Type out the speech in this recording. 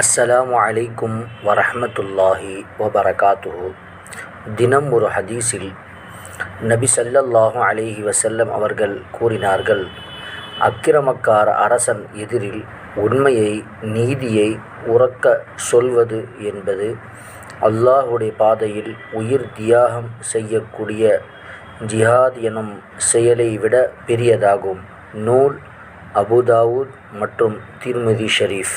அஸ்ஸலாமு அலைக்கும் வரஹமத்துல்லாஹி வபரகாத்துஹு. தினம் ஒரு ஹதீஸில் நபி சல்லல்லாஹு அலைஹி வசல்லம் அவர்கள் கூறினார்கள் அக்கிரமக்கார அரசன் எதிரில் உண்மையை நீதியை உறக்க சொல்வது என்பது அல்லாஹுடைய பாதையில் உயிர் தியாகம் செய்யக்கூடிய ஜிஹாத் எனும் செயலை விட பெரியதாகும். நூல் அபுதாவூத் மற்றும் திருமதி ஷரீஃப்.